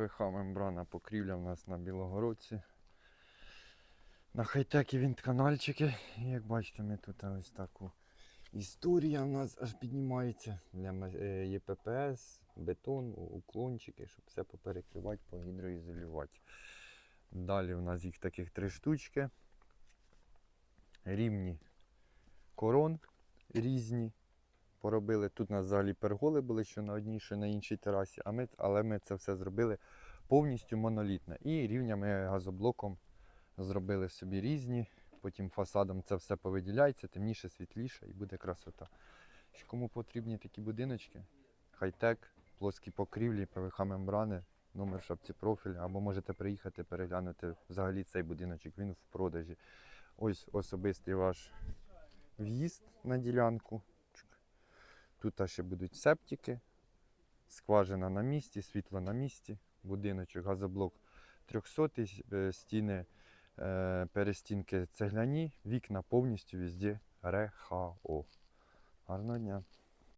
ПВХ мембрана покрівля в нас на Білогородці. На хай-текі вінтканальчики. І як бачите, ми тут ось таку історія в нас аж піднімається для е, ЄППС, бетон, уклончики, щоб все поперекривати, погідроізолювати. Далі у нас їх таких три штучки. Рівні корон різні. Поробили. Тут у нас взагалі перголи були, що на одній, що на іншій терасі, а ми, але ми це все зробили повністю монолітне. І рівнями газоблоком зробили собі різні. Потім фасадом це все повиділяється, темніше, світліше і буде красота. Кому потрібні такі будиночки, хай-тек, плоскі покрівлі, ПВХ мембрани, номер шапці профіль, або можете приїхати переглянути взагалі цей будиночок, він в продажі. Ось особистий ваш в'їзд на ділянку. Тут ще будуть септики, скважина на місці, світло на місці, будиночок, газоблок 300 е, стіни, е, перестінки цегляні, вікна повністю везде РХО. Гарного дня!